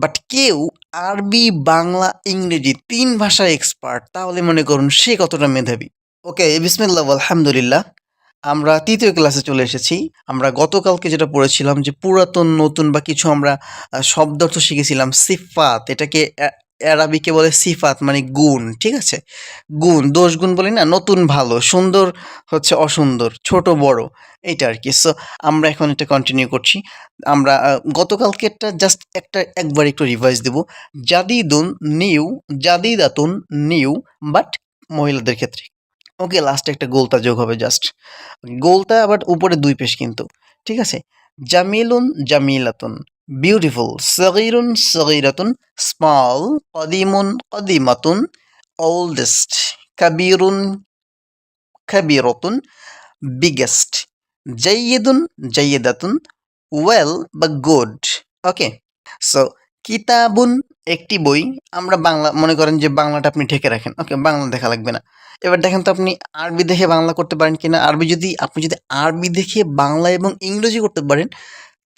But কেউ আরবি, বাংলা, ইংরেজি তিন ভাষায় এক্সপার্ট তাহলে মনে করুন সে কতটা মেধাবী। ওকে বিসমিল্লা আলহামদুলিল্লাহ। আমরা তৃতীয় ক্লাসে চলে এসেছি। আমরা গতকালকে যেটা পড়েছিলাম যে পুরাতন, নতুন বা কিছু আমরা শব্দার্থ শিখেছিলাম, সিফাত। এটাকে অ্যারাবিকে বলে সিফাত মানে গুণ ঠিক আছে? গুণ দোষ গুণ বলি না নতুন ভালো সুন্দর হচ্ছে অসুন্দর ছোট বড় এইটা আর কি। সো আমরা এখন এটা কন্টিনিউ করছি। আমরা আহ, গতকালকেরটা জাস্ট একটা একবার একটু রিভাইজ দেব। জাদিদুন নিউ জাদিদাতুন নিউ বাট মহিলাদের ক্ষেত্রে। ওকে লাস্টে একটা গোলতা যোগ হবে জাস্ট গোলতা আবার উপরে দুই পেশ কিন্তু ঠিক আছে? জামিলুন জামিলাতুন। বিউটিফুল সগিরুন সগিরাতুন স্মল কদিমুন কদিমাতুন ওল্ডেস্ট কাবিরুন কাবিরতুন বিগেস্ট জাইয়েদুন জাইয়েদাতুন ওয়েল বা গুড ওকে সো কিতাবুন একটি বই, আমরা বাংলা, মনে করেন যে বাংলাটা আপনি ঢেকে রাখেন। ওকে বাংলা দেখা লাগবে না। এবার দেখেন তো আপনি আরবি দেখে বাংলা করতে পারেন কিনা? আরবি যদি, আপনি যদি আরবি দেখে বাংলা এবং ইংরেজি করতে পারেন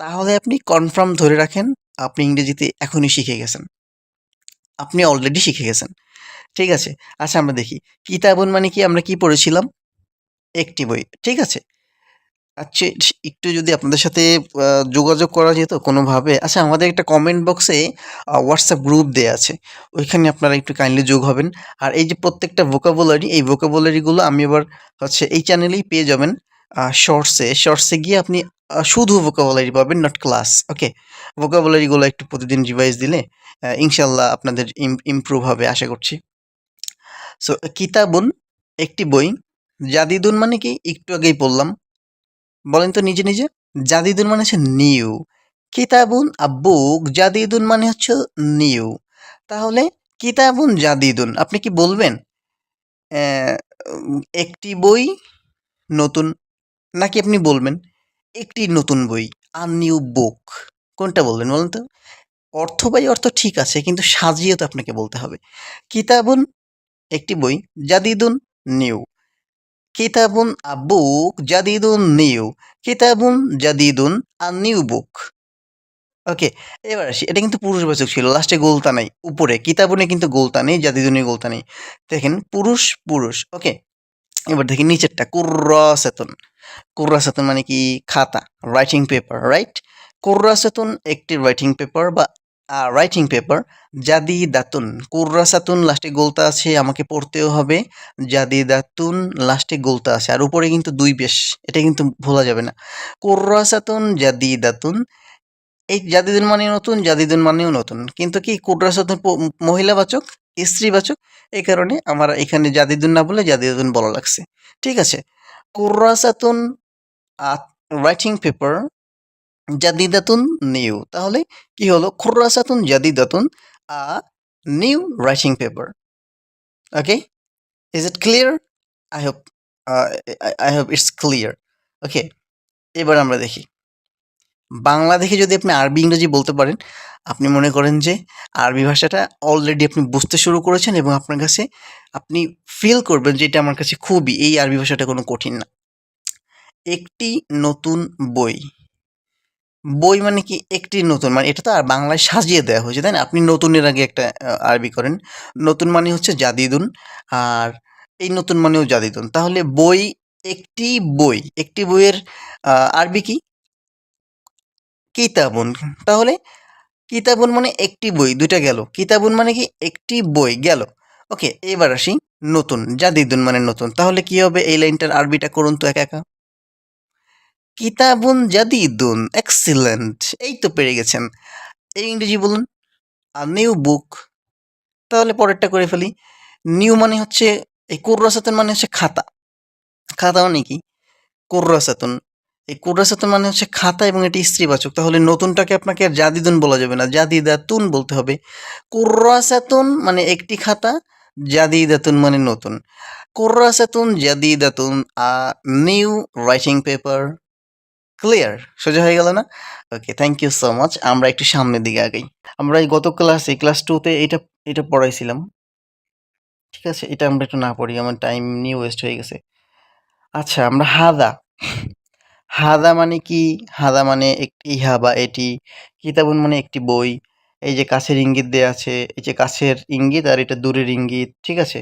তাহলে আপনি কনফার্ম ধরে রাখেন, আপনি ইংরেজিতে এখনই শিখে গেছেন। আপনি অলরেডি শিখে গেছেন। ঠিক আছে? আচ্ছা আমরা দেখি। কিতাবন মানে কি? আমরা কি পড়েছিলাম? একটি বই। ঠিক আছে? আচ্ছা একটু যদি আপনাদের সাথে যোগাযোগ করা যেত কোনোভাবে। আচ্ছা আমাদের একটা কমেন্ট বক্সে হোয়াটসঅ্যাপ গ্রুপ দেওয়া আছে। ওইখানে আপনারা একটু কাইন্ডলি যোগ হবেন। আর এই যে প্রত্যেকটা ভোকাবুলারি এই ভোকাবুলারিগুলো আমি আবার হচ্ছে এই চ্যানেলেই পেয়ে যাবেন। শর্টসে শর্টসে গিয়ে আপনি শুধু ভোকাবুলারি পাবেন নট ক্লাস ওকে ভোকাবুলারিগুলো একটু প্রতিদিন রিভাইজ দিলে ইনশাল্লাহ আপনাদের ইমপ্রুভ হবে, আশা করছি। সো কিতাবুন, একটি বই, জাদিদুন মানে কি? একটু আগেই বললাম বলেন তো নিজে নিজে, জাদিদুন মানে হচ্ছে নিউ কিতাবুন আ বুক জাদিদুন মানে হচ্ছে নিউ তাহলে, কিতাবুন, জাদিদুন, আপনি কি বলবেন? একটি বই, নতুন নাকি আপনি বলবেন, একটি নতুন বই আর নিউ বুক কোনটা বলবেন বলেন তো? অর্থ বাই অর্থ ঠিক আছে, কিন্তু সাজিয়ে তো আপনাকে বলতে হবে। কিতাবুন একটি বই, জাদিদুন নিউ। কিতাবুন আ বুক, জাদিদুন নিউ। কিতাবুন, জাদিদুন আ নিউ বুক। ওকে, এবার আসি। এটা কিন্তু পুরুষবাচক ছিল, লাস্টে গোলতা নাই, উপরে। কিতাবুনে কিন্তু গোলতা নেই, জাদিদুনে গোলতা নেই। দেখেন, পুরুষ পুরুষ। ওকে, এবার দেখি নিচেরটা, কুর্রাসাতুন। কুর্রাসাতুন মানে কি? খাতা রাইটিং পেপার রাইট কুর্রাসাতুন একটি রাইটিং পেপার বা রাইটিং পেপার জাদি দাতুন। কুর্রাসাতুন লাস্টে গোলতা আছে, আমাকে পড়তেও হবে। জাদি দাতুন লাস্টে গোলতা আছে। আর উপরে কিন্তু দুই বেশ, এটা কিন্তু ভোলা যাবে না। কুর্রাসাতুন জাদি দাতুন, এই জাদিদুন মানে নতুন জাদিদুন মানেও নতুন। কিন্তু কি কুর্রাসাতুন মহিলাবাচক স্ত্রীবাচক এই কারণে আমার এখানে জাদিদুন না বলে জাদিদুন বলা লাগছে। ঠিক আছে? কুর্রাসাতুন রাইটিং পেপার জাদিদাতুন নিউ তাহলে কি হলো? খুরাসাতুন জাদিদাতুন, a new writing paper okay is it clear I hope I hope it's clear okay এবার আমরা দেখি। বাংলা দেখে যদি আপনি আরবি, ইংরেজি বলতে পারেন, আপনি মনে করেন যে আরবি ভাষাটা অলরেডি আপনি বুঝতে শুরু করেছেন এবং আপনার কাছে আপনি ফিল করবেন যে এটা আমার কাছে খুবই, এই আরবি ভাষাটা কোনো কঠিন না। একটি নতুন বই। বই মানে কি? একটি নতুন মানে এটা তো আর বাংলায় সাজিয়ে দেওয়া হয়েছে, তাই না? আপনি নতুনের আগে একটা আরবি করেন। নতুন মানে হচ্ছে জাদিদুন, আর এই নতুন মানেও জাদিদুন। তাহলে বই, একটি বই, একটি বইয়ের আরবি কি? কিতাবুন। তাহলে কিতাবুন মানে একটি বই, দুইটা গেল। কিতাবুন মানে কি? একটি বই গেল। ওকে, এবার আসি নতুন, জাদিদুন মানে নতুন। তাহলে কি হবে? এই লাইনটার আরবিটা করুন তো একা একা। কিতাবুন জাদিদুন এক্সিলেন্ট এই তো পেরে গেছেন। এই ইংরেজি বলুন আর নিউ বুক তাহলে পরেরটা করে ফেলি। নিউ মানে হচ্ছে, এই কুর্রাসাতুন মানে হচ্ছে খাতা। খাতা মানে কি? কুর্রাসাতুন। এই কুর্রাসাতুন মানে হচ্ছে খাতা এবং এটি স্ত্রীবাচক। তাহলে নতুনটাকে আপনাকে আর জাদিদুন বলা যাবে না। জাদিদাতুন বলতে হবে। কুর্রাসাতুন মানে একটি খাতা, জাদিদাতুন মানে নতুন। কুর্রাসাতুন জাদিদাতুন, a new writing paper. Clear? সোজা হয়ে গেল না? Okay, thank you so much. আমরা একটু সামনের দিকে আগেই। আমরা এই গত ক্লাসে ক্লাস টুতে এটা এটা পড়াইছিলাম। ঠিক আছে? এটা আমরা একটু না পড়ি, আমার টাইম নিয়ে ওয়েস্ট হয়ে গেছে। আচ্ছা আমরা হাদা। হাদা মানে কি? হাদা মানে একটি ইহা বা এটি। কিতাবুন মানে একটি বই। এই যে কাছের ইঙ্গিত দেয়া আছে, এই যে কাছের ইঙ্গিত আর এটা দূরের ইঙ্গিত, ঠিক আছে?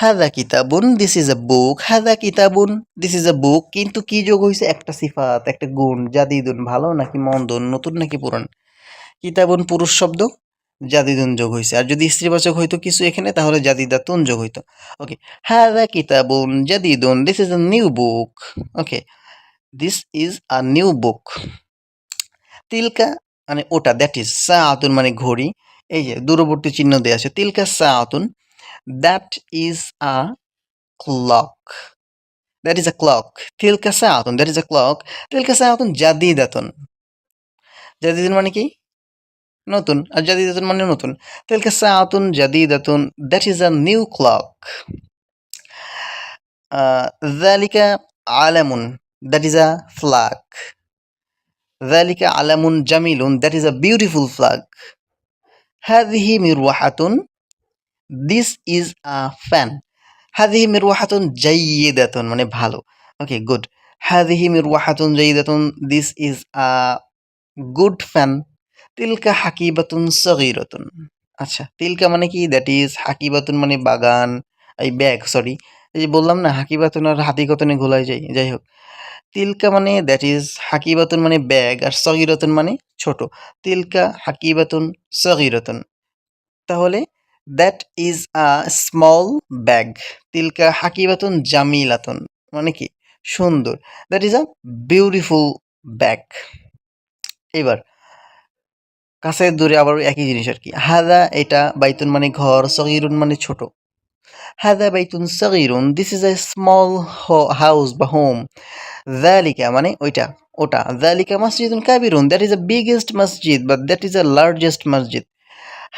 হাদা কিতাবুন দিস ইজ এ বুক হাদা কিতাবুন দিস ইজ এ বুক কিন্তু কি যোগ হয়েছে একটা সিফাত, একটা গুণ, জাদিদুন, ভালো নাকি মন্দ, নতুন নাকি পুরান? কিতাবুন পুরুষ শব্দ, জাদিদুন যোগ হয়েছে আর যদি স্ত্রীবাচক হইতো কিছু এখানে, তাহলে জাদিদাতুন যোগ হইতো। ওকে হাদা কিতাবুন, জাদিদুন this is a new book okay this is a new book তিলকা মানে ওটা দ্যাট ইজ সা আতুন মানে ঘড়ি এই যে দূরবর্তী চিহ্ন দেওয়া আছে তিলকা সা আতুন that is a clock that is a clock তিলকা সা আতুন দ্যাট ইজ আ ক্লক তিলকা সা আতুন জাদিদাতুন জাদিদুন মানে কি নতুন আর জাদিদাতুন মানে নতুন তিলকা সা আতুন জাদিদাতুন that is a new clock ذلك علم that is a flag ذلك علم جميل that is a beautiful flag هذه مروحة this is a fan هذه مروحة جيدة মানে ভালো okay good هذه مروحة جيدة this is a good fan তিলকা হাকিবাতুন সগীরাতুন আচ্ছা তিলকা মানে কি দ্যাট ইজ হাকিবাতুন মানে বাগান এই ব্যাগ সরি এই যে বললাম না হাকিবাতুন আর হাতিকতনে ঘোলাই যায় যাই হোক তিলকা মানে দ্যাট ইজ হাকিবাতুন মানে ব্যাগ আর সগীরাতুন মানে ছোট। তিলকা, হাকিবাতুন, সগীরাতুন। তাহলে that is a small bag তিলকা, হাকিবাতুন, জামিলাতুন। মানে কি? সুন্দর। That is a beautiful bag এবার কাছে দূরে আবার একই জিনিস আর কি। হাদা এটা বাইতুন মানে ঘর, সগিরুন মানে ছোট। হাদা বাইতুন সগিরুন this is a small house বা হোম দ্যালিকা মানে ওইটা, ওটা। দ্যালিকা মসজিদুন কাবিরুন দ্যাট ইজ এ বিগেস্ট মসজিদ বা দ্যাট ইজ এ লার্জেস্ট মসজিদ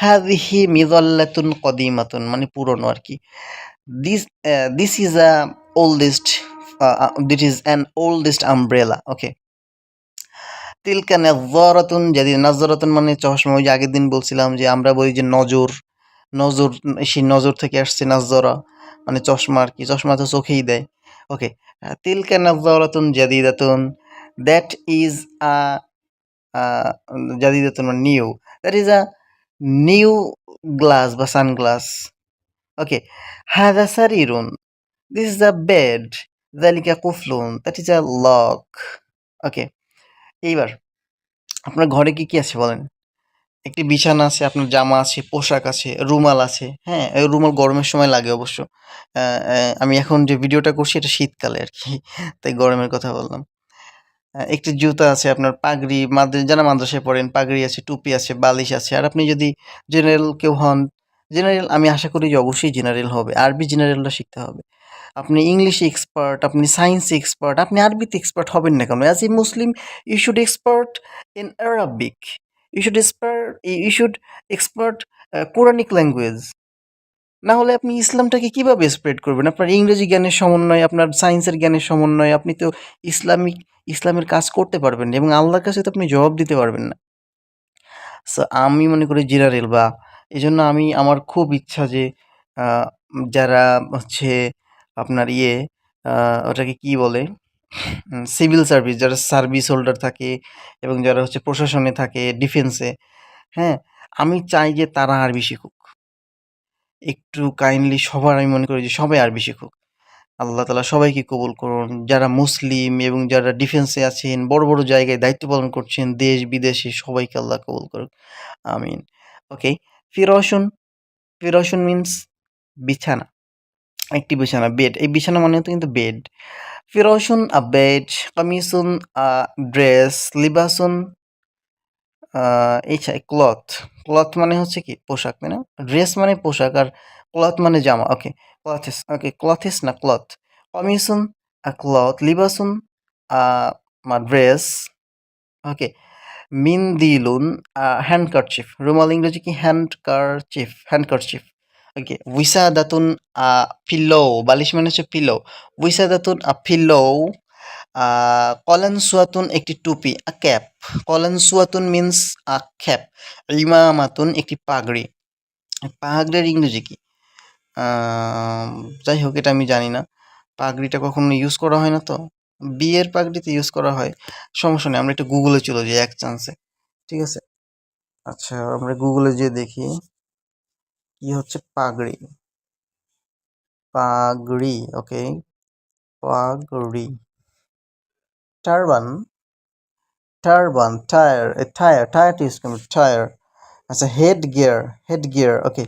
হাদিহি মিদাল্লাতুন কদিমাতুন মানে পুরনো আর কি। This this is a oldest this is an oldest umbrella okay তিলকা নাজ্জারাতুন যদি নাজ্জারাতুন মানে চশমা, ওই আগের দিন বলছিলাম যে আমরা বলি যে নজর। নজর সেই নজর থেকে আসছে নাজ্জারা। মানে চশমা আর কি, চশমা তো চোখেই দেয়। ওকে তিলকা নাজ্জারাতুন জাদিদাতুন। দ্যাট ইজ আ, জাদিদাতুন মানে new that is a new glass বা সানগ্লাস ওকে, হাদা সারিরুন। দিস ইজ আ বেড দ্যালিকা কুফলুন। That is a lock okay, এইবার, আপনার ঘরে কি কি আছে বলেন? একটি বিছানা আছে, আপনার জামা আছে, পোশাক আছে, রুমাল আছে হ্যাঁ? রুমাল গরমের সময় লাগে অবশ্য। আমি এখন যে ভিডিওটা করছি এটা শীতকালে আর কি, তাই গরমের কথা বললাম। একটি জুতা আছে আপনার পাগড়ি মাদ্রাসা যারা মাদ্রাসায় পড়েন, পাগড়ি আছে, টুপি আছে, বালিশ আছে। আর আপনি যদি জেনারেল কেউ হন, জেনারেল, আমি আশা করি যে অবশ্যই জেনারেল হবে, আরবি জেনারেলটা শিখতে হবে। আপনি ইংলিশ এক্সপার্ট, আপনি সায়েন্স এক্সপার্ট, আপনি আরবিতে এক্সপার্ট হবেন না কেন? As a Muslim you should expert in Arabic you should you should expert Quranic language না হলে আপনি ইসলামটাকে কীভাবে স্প্রেড করবেন? আপনার ইংরেজি জ্ঞানের সমন্বয়, আপনার সায়েন্সের জ্ঞানের সমন্বয় আপনি তো ইসলামিক, ইসলামের কাজ করতে পারবেন এবং আল্লাহর কাছে তো আপনি জবাব দিতে পারবেন না। সো আমি মনে করি জেনারেল বা এই জন্য আমি, আমার খুব ইচ্ছা যে যারা হচ্ছে আপনার ইয়ে ওটাকে কি বলে? সিভিল সার্ভিস যারা সার্ভিস হোল্ডার থাকে এবং যারা হচ্ছে প্রশাসনে থাকে ডিফেন্সে হ্যাঁ? আমি চাই যে তারা আরবি শিখুক একটু কাইন্ডলি সবার, আমি মনে করি যে সবাই আরবি শিখুক আল্লাহ তালা সবাইকে কবুল করুন। যারা মুসলিম এবং যারা ডিফেন্সে আছেন, বড় বড় জায়গায় দায়িত্ব পালন করছেন, দেশ বিদেশে সবাইকে আল্লাহ কবুল করুক। আমিন। ওকে? ফিরসুন ফিরসুন মিন্স বিছানা। একটি বিছানা বেড এই বিছানা মানে তো কিন্তু বেড ফিরসুন আ বেড কামিসুন ড্রেস লিবাসুন এই ক্লথ ক্লথ মানে হচ্ছে কি? পোশাক, তাই না? ড্রেস মানে পোশাক আর ক্লথ মানে জামা। ওকে ক্লথেস ওকে ক্লথেস না ক্লথ কমিসুন ক্লথ লিবাসুন ড্রেস ওকে মিন্দিলুন হ্যান্ড কারচিফ রুমাল ইংরেজি কি handkerchief handkerchief okay উইসা দাতুন পিলো বালিশ মানে হচ্ছে পিলো উইসাদাতুন আ পিলো কলান সুয়াতুন একটি টুপি আ ক্যাপ কলান সুয়াতুন মিন্স আ খ্যাপ ক্যাপ ইমামাতুন একটি পাগড়ি পাগড়ির ইংরেজি কি যাই হোক এটা আমি জানি না পাগড়িটা কখনো ইউজ করা হয় না তো বিয়ের পাগড়িতে ইউজ করা হয় সমস্যা নেই আমরা একটু গুগলে চলে যাই এক চান্সে ঠিক আছে আচ্ছা আমরা গুগলে যেয়ে দেখি কি হচ্ছে পাগড়ি। পাগড়ি ওকে? পাগড়ি। টারবান। টারবান টায়ার টায়ার টায়ারটা ইউজ করুন টায়ার। আচ্ছা head gear head gear okay.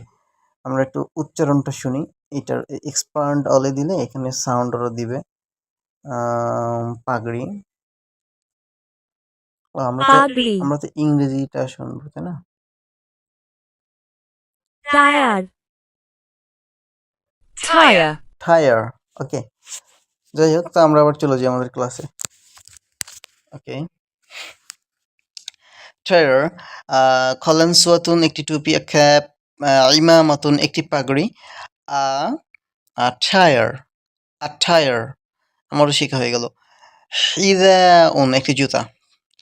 আমরা একটু উচ্চারণটা শুনি। এটার এক্সপান্ড অলে দিলে এখানে সাউন্ড আরও দিবে। আম, পাগড়ি। ও, আমরা তো পাগড়ি। আমরা তো ইংরেজিটা শুনব তাই না? টায়ার টায়ার টায়ার ওকে যাই হোক তো আমরা আবার চলে যাই আমাদের ক্লাসে ওকে টায়ার খলেন সুয়াতুন একটি টুপি ক্যাপ ইমামাতুন একটি পাগড়ি। আ টায়ার আ টায়ার আমারও শেখা হয়ে গেল। হিদাউন একটি জুতা।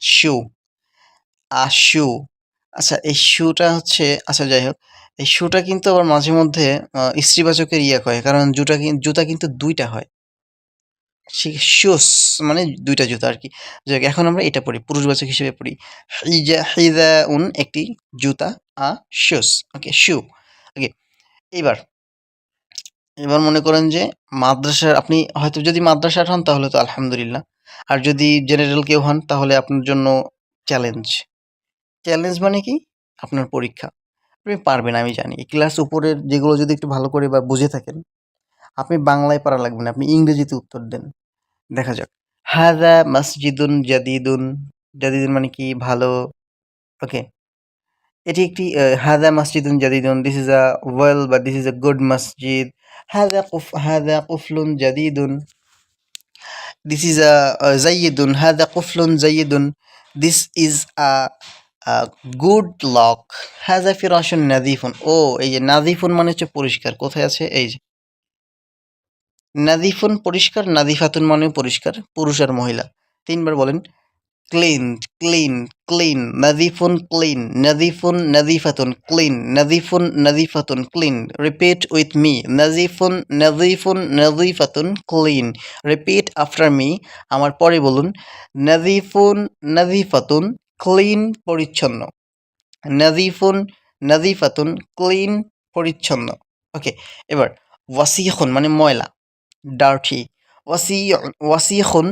শু আ শু আচ্ছা এই শুটা হচ্ছে আচ্ছা যাই হোক এই শুটা কিন্তু আবার মাঝে মধ্যে স্ত্রীবাচকের ইয়ে হয় কারণ কিন- জুতা কিন্তু দুইটা হয়। শুস মানে দুইটা জুতা আর কি। যাই হোক, এখন আমরা এটা পড়ি পুরুষবাচক হিসেবে পড়ি। হিজা হিদাউন একটি জুতা আ শুস। ওকে শু। ওকে এবার এবার মনে করেন যে মাদ্রাসার আপনি হয়তো যদি মাদ্রাসার হন তাহলে তো আলহামদুলিল্লাহ। আর যদি জেনারেল কেউ হন তাহলে আপনার জন্য চ্যালেঞ্জ চ্যালেঞ্জ মানে কি? আপনার পরীক্ষা। আপনি পারবেন, আমি জানি। ক্লাস উপরের যেগুলো যদি একটু ভালো করে বা বুঝে থাকেন, আপনি বাংলায় পারা লাগবে না, আপনি ইংরেজিতে উত্তর দেন। দেখা যাক। হাদা মসজিদুন জাদিদুন। জাদিদুন মানে কি? ভালো। ওকে। এটি একটি হাদা মসজিদুন জাদিদুন। দিস ইজ আ ওয়েল বা দিস ইজ আ গুড মসজিদ। হাদা কুফ হাদা কুফলুন জাদিদুন। দিস ইজ আ জাইয়িদুন। হাদা কুফলুন জাইয়িদুন। This is a good lock হাজা ফিরাসুন নাদিফুন ও, এই যে নাদিফুন মানে হচ্ছে পরিষ্কার। কোথায় আছে? এই যে। নাদিফুন পরিষ্কার নাদিফাতুন মানে পরিষ্কার, পুরুষ আর মহিলা। তিনবার বলেন। ক্লিন ক্লিন ক্লিন নাদিফুন ক্লিন নাদিফুন নাদিফাতুন ক্লিন নাদিফুন নাদিফাতুন ক্লিন রিপিট উইথ মি নাজিফুন নাজিফুন নাজিফাতুন ক্লিন রিপিট আফটার মি আমার পরে বলুন। নাজিফুন নাজিফাতুন ক্লিন পরিচ্ছন্ন। নাজিফুন নাজিফাতুন ক্লিন পরিচ্ছন্ন। ওকে, এবার ওয়াসিখন মানে ময়লা, ডার্টি। ওয়াসি ওয়াসিখন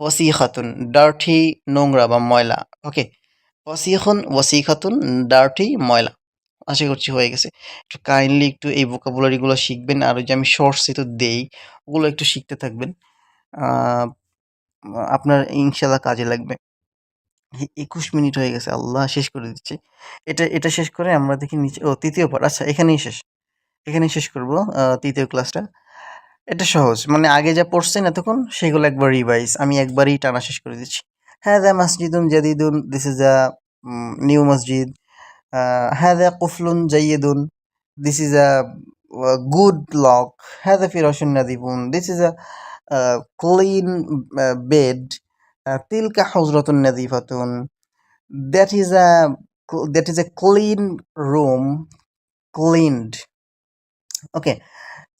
ওয়াসিখাতুন, ডার্টি, নোংরা বা ময়লা। ওকে ওয়াসিখন ওয়াসিখাতুন, ডার্টি, ময়লা। আশা করছি হয়ে গেছে। একটু কাইন্ডলি একটু এই ভোকাবুলারিগুলো শিখবেন, আর ওই যে আমি শর্টস তো দেই, ওগুলো একটু শিখতে থাকবেন। আপনার ইনশাল্লাহ কাজে লাগবে। একুশ মিনিট হয়ে গেছে, আল্লাহ শেষ করে দিচ্ছি। এটা এটা শেষ করে আমরা দেখি নিচে, ও তৃতীয় পাঠ আচ্ছা এখানেই শেষ। এখানেই শেষ করব তৃতীয় ক্লাসটা এটা সহজ মানে আগে যা পড়ছেন এতক্ষণ সেগুলো একবার রিভাইজ আমি একবারই টানা শেষ করে দিচ্ছি। হ্যাঁ দা মসজিদুন জাদিদুন দিস ইজ আ নিউ মসজিদ। হ্যাঁ দা কুফলুন জাইয়েদুন this is a good lock হ্যাঁ দা ফিরসুন নাদিবুন this is a clean bed Tilka হজরতুন নাদিফাতুন that is a that is a clean room cleaned okay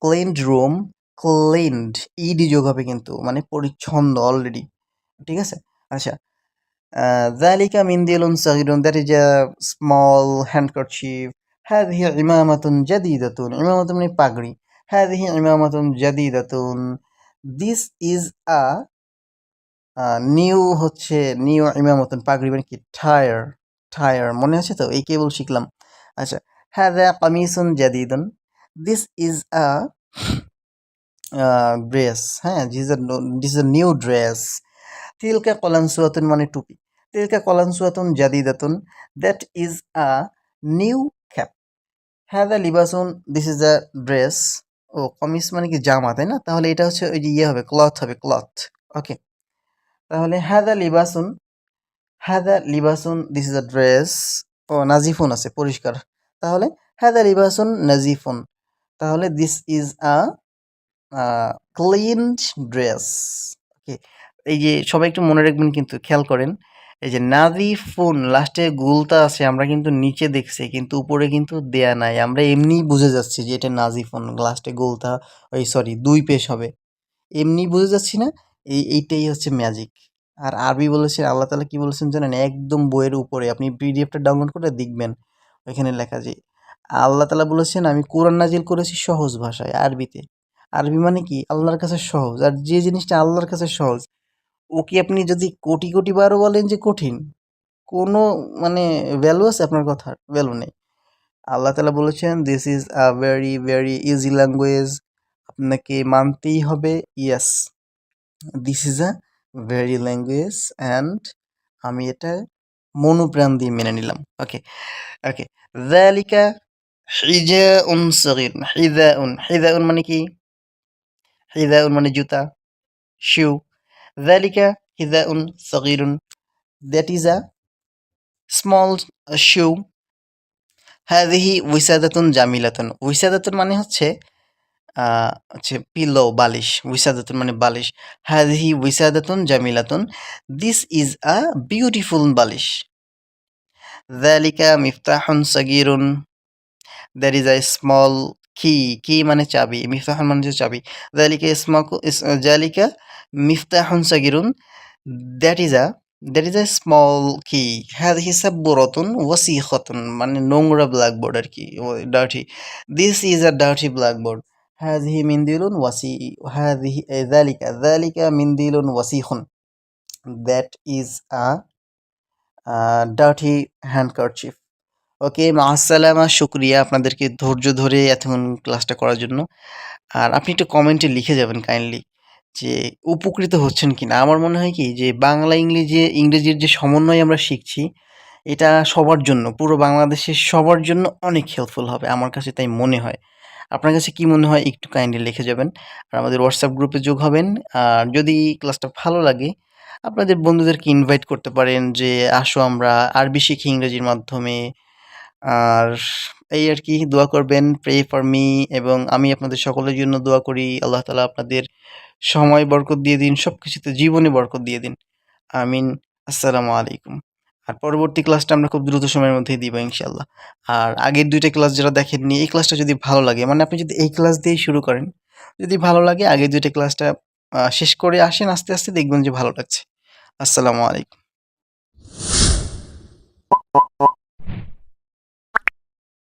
cleaned room cleaned ED যোগ হবে কিন্তু মানে পরিচ্ছন্ন অলরেডি ঠিক আছে আচ্ছা ذلك منديل صغير that is a small handkerchief هذه عمامة جديدة عمامة মানে পাগড়ি هذه عمامة جديدة this is a নিউ হচ্ছে নিউ ইমামতন পাগড়ি মানে কি টায়ার টায়ার মনে আছে তো? এই কেবল শিখলাম। আচ্ছা হ্যাঁ দ্য কামিসুন জাদিদুন। দিস ইজ আ ড্রেস হ্যাঁ this this is a new dress তিলকা কলানসুয়াতুন মানে টুপি। তিলকা কলানসুয়াতুন জাদিদাতুন। That is a new cap হ্যাঁ দ্য লিবাসুন দিস ইজ আ ড্রেস ও কমিস মানে কি জামা, তাই না? তাহলে এটা হচ্ছে ওই যে ইয়ে হবে ক্লথ হবে ক্লথ ওকে তাহলে হাদা লিবাসুন হাদা লিবাসুন দিস ইজ আ ড্রেস ও, নাজিফুন আছে, পরিষ্কার। তাহলে হাদা লিবাসুন, নাজিফুন। তাহলে this is a clean dress okay এই যে সবাই একটু মনে রাখবেন কিন্তু, খেয়াল করেন। এই যে নাজিফুন লাস্টে গুলতা আছে, আমরা কিন্তু নিচে দেখছি, কিন্তু উপরে কিন্তু দেয়া নাই। আমরা এমনিই বুঝে যাচ্ছি যে এটা নাজিফুন লাস্টে গুলতা, ওই সরি দুই পেশ হবে। এমনি বুঝে যাচ্ছি না এই, এইটাই হচ্ছে ম্যাজিক আর আরবি বলেছেন, আল্লাহ তালা কি বলেছেন জানেন? একদম বইয়ের উপরে। আপনি পিডিএফটা ডাউনলোড করে দেখবেন ওইখানে লেখা যে, আল্লাহ তালা বলেছেন, আমি কোরআন নাজিল করেছি সহজ ভাষায়, আরবিতে। আরবি মানে কি? আল্লাহর কাছে সহজ। আর যে জিনিসটা আল্লাহর কাছে সহজ, ও কি আপনি যদি কোটি কোটি বারও বলেন যে কঠিন? কোনো মানে ভ্যালু আছে আপনার কথার? ভ্যালু নেই। আল্লাহ তালা বলেছেন this is a very very easy language আপনাকে মানতেই হবে yes this is a very language and আমি এটা মনোপ্রাণ দিয়ে মেনে নিলাম। ওকে ওকে দ্যালিকা হিজাউন সগীর হিদাউন হিদাউন মানে কি? হিদাউন মানে জুতা। শু দ্যালিকা হিদাউন সগীরুন that is a small shoe shoe হাদিহি উইসাদাতুন জামিলাতুন উইসাদাতুন মানে হচ্ছে হচ্ছে পিলো বালিশ উইসাদাতুন মানে বালিশ। হাদিহি উইসাদাতুন জামিলাতুন। This is a beautiful balish. দ্যালিকা মিফতাহুন সগিরুন দ্যার ইজ আ স্মল কি কি মানে চাবি মিফতাহুন মানে হচ্ছে চাবি। দ্যালিকা ইসমাকু ইস জালিকা মিফতাহুন সগিরুন that is a that is a small কি হাদিহি সাব্বুরাতুন, ওয়াসিখাতুন মানে নোংরা ব্ল্যাকবোর্ড আর কি dirty this is a dirty blackboard হ্যাজহি মিন্দিলুন ওয়াসি হ্যাজহি দ্যালিকা দ্যালিকা মিন্দিলুন ওয়াসিখুন that is a dirty handkerchief okay মাহাসালামা শুক্রিয়া আপনাদেরকে ধৈর্য ধরে এতক্ষণ ক্লাসটা করার জন্য। আর আপনি একটু কমেন্টে লিখে যাবেন কাইন্ডলি যে উপকৃত হচ্ছেন কি না আমার মনে হয় কি যে বাংলা, ইংরেজি, ইংরেজির যে সমন্বয় আমরা শিখছি, এটা সবার জন্য, পুরো বাংলাদেশের সবার জন্য অনেক হেল্পফুল হবে, আমার কাছে তাই মনে হয়। আপনার কাছে কি মনে হয় একটু কাইন্ডলি লিখে যাবেন। আর আমাদের হোয়াটসঅ্যাপ গ্রুপে যোগ হবেন। আর যদি ক্লাসটা ভালো লাগে, আপনাদের বন্ধুদেরকে ইনভাইট করতে পারেন যে, আসো আমরা আরবি শিখি ইংরেজির মাধ্যমে। আর এই আর কি, দোয়া করবেন প্রে ফর মি এবং আমি আপনাদের সকলের জন্য দোয়া করি। আল্লাহ তালা আপনাদের সময় বরকত দিয়ে দিন সব কিছুতে জীবনে বরকত দিয়ে দিন। আমিন। আসসালামু আলাইকুম। আর পরবর্তী ক্লাসটা আমরা খুব দ্রুত সময়ের মধ্যেই দিব ইনশাল্লাহ আর আগের দুইটা ক্লাস যারা দেখেননি, এই ক্লাসটা যদি ভালো লাগে মানে আপনি যদি এই ক্লাস দিয়েই শুরু করেন, যদি ভালো লাগে, আগের দুইটা ক্লাসটা শেষ করে আসেন, আস্তে আস্তে দেখবেন যে ভালো লাগছে। আসসালামু আলাইকুম।